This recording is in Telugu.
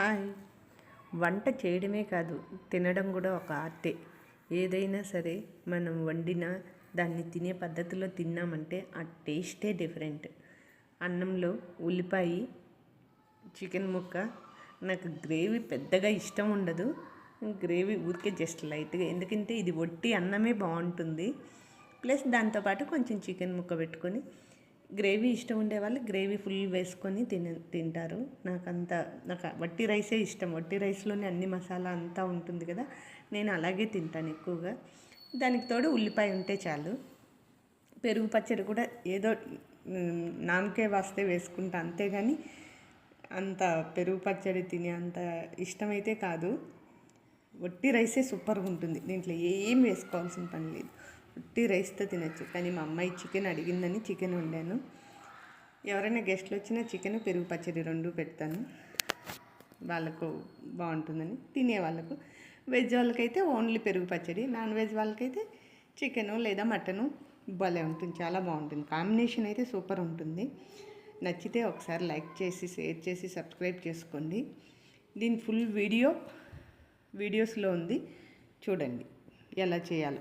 హాయ్. వంట చేయడమే కాదు తినడం కూడా ఒక ఆర్టే. ఏదైనా సరే మనం వండిన దాన్ని తినే పద్ధతిలో తిన్నామంటే ఆ టేస్టే డిఫరెంట్. అన్నంలో ఉల్లిపాయ చికెన్ ముక్క నాకు గ్రేవీ పెద్దగా ఇష్టం ఉండదు. గ్రేవీ ఊరికే జస్ట్ లైట్గా ఎందుకంటే ఇది వట్టి అన్నమే బాగుంటుంది. ప్లస్ దాంతోపాటు కొంచెం చికెన్ ముక్క పెట్టుకొని గ్రేవీ ఇష్టం ఉండే వాళ్ళు గ్రేవీ ఫుల్ వేసుకొని తిన తింటారు. నాకు అంత నాకు వట్టి రైసే ఇష్టం. వట్టి రైస్లోనే అన్ని మసాలా అంతా ఉంటుంది కదా నేను అలాగే తింటాను ఎక్కువగా. దానికి తోడు ఉల్లిపాయ ఉంటే చాలు. పెరుగు పచ్చడి కూడా ఏదో నామకే వాస్తే వేసుకుంటా అంతేగాని అంత పెరుగు పచ్చడి తినే అంత ఇష్టమైతే కాదు. వట్టి రైసే సూపర్గా ఉంటుంది. దీంట్లో ఏం వేసుకోవాల్సిన పని లేదు. ఉట్టి రైస్తో తినచ్చు. కానీ మా అమ్మాయి చికెన్ అడిగిందని చికెన్ వండాను. ఎవరైనా గెస్ట్లు వచ్చినా చికెన్ పెరుగు పచ్చడి రెండు పెడతాను. వాళ్ళకు బాగుంటుందని తినే వాళ్ళకు. వెజ్ వాళ్ళకైతే ఓన్లీ పెరుగు పచ్చడి నాన్ వెజ్ వాళ్ళకైతే చికెను లేదా మటను భలే ఉంటుంది చాలా బాగుంటుంది. కాంబినేషన్ అయితే సూపర్ ఉంటుంది. నచ్చితే ఒకసారి లైక్ చేసి షేర్ చేసి సబ్స్క్రైబ్ చేసుకోండి. దీని ఫుల్ వీడియో వీడియోస్లో ఉంది. చూడండి ఎలా చేయాలో.